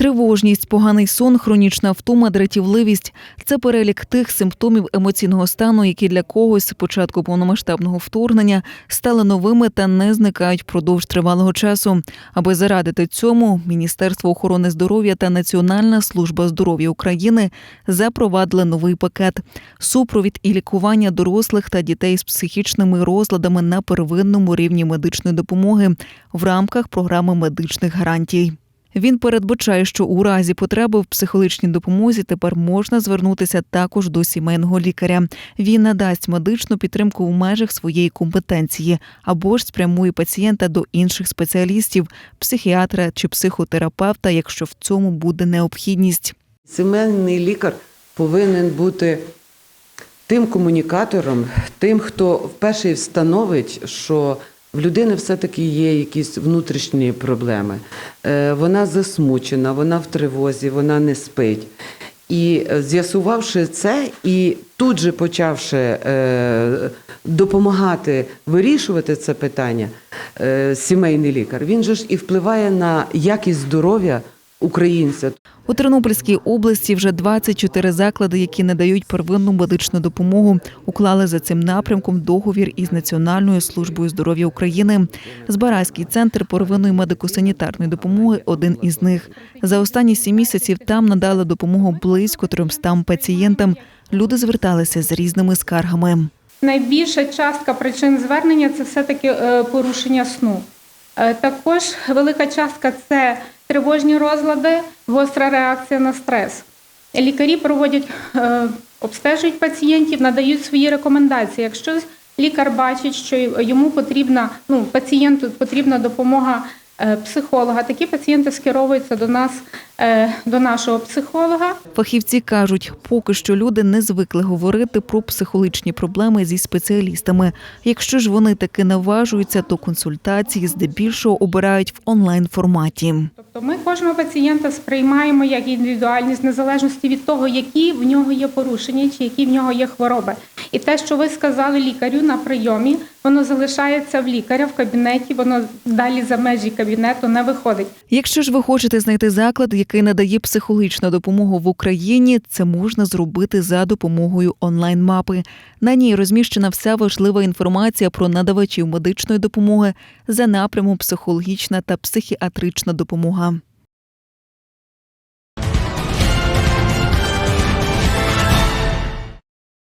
Тривожність, поганий сон, хронічна втома, дратівливість це перелік тих симптомів емоційного стану, які для когось з початку повномасштабного вторгнення стали новими та не зникають впродовж тривалого часу. Аби зарадити цьому, Міністерство охорони здоров'я та Національна служба здоров'я України запровадили новий пакет супровід і лікування дорослих та дітей з психічними розладами на первинному рівні медичної допомоги в рамках програми медичних гарантій. Він передбачає, що у разі потреби в психологічній допомозі тепер можна звернутися також до сімейного лікаря. Він надасть медичну підтримку в межах своєї компетенції або ж спрямує пацієнта до інших спеціалістів, психіатра чи психотерапевта, якщо в цьому буде необхідність. Сімейний лікар повинен бути тим комунікатором, тим, хто вперше встановить, що в людини все-таки є якісь внутрішні проблеми. Е, Вона засмучена, вона в тривозі, вона не спить. І е, з'ясувавши це, і тут же почавши е, допомагати вирішувати це питання, сімейний лікар, він же ж і впливає на якість здоров'я українця. У Тернопільській області вже 24 заклади, які надають первинну медичну допомогу, уклали за цим напрямком договір із Національною службою здоров'я України. Збаразький центр первинної медико-санітарної допомоги один із них. За останні сім місяців там надали допомогу близько 300 пацієнтам. Люди зверталися з різними скаргами. Найбільша частка причин звернення це все-таки е, порушення сну. Е, Також велика частка це тривожні розлади, гостра реакція на стрес. Лікарі проводять, е, обстежують пацієнтів, надають свої рекомендації. Якщо лікар бачить, що йому потрібна, ну, пацієнту потрібна допомога психолога, такі пацієнти скеровуються до нас, е, до нашого психолога. Фахівці кажуть, поки що люди не звикли говорити про психологічні проблеми зі спеціалістами. Якщо ж вони таки наважуються, то консультації здебільшого обирають в онлайн форматі. Тобто ми кожного пацієнта сприймаємо як індивідуальність, незалежності від того, які в нього є порушення чи які в нього є хвороби. І те, що ви сказали лікарю на прийомі, воно залишається в лікаря в кабінеті, воно далі за межі кабінету не виходить. Якщо ж ви хочете знайти заклад, який надає психологічну допомогу в Україні, це можна зробити за допомогою онлайн-мапи. На ній розміщена вся важлива інформація про надавачів медичної допомоги за напрямом психологічна та психіатрична допомога.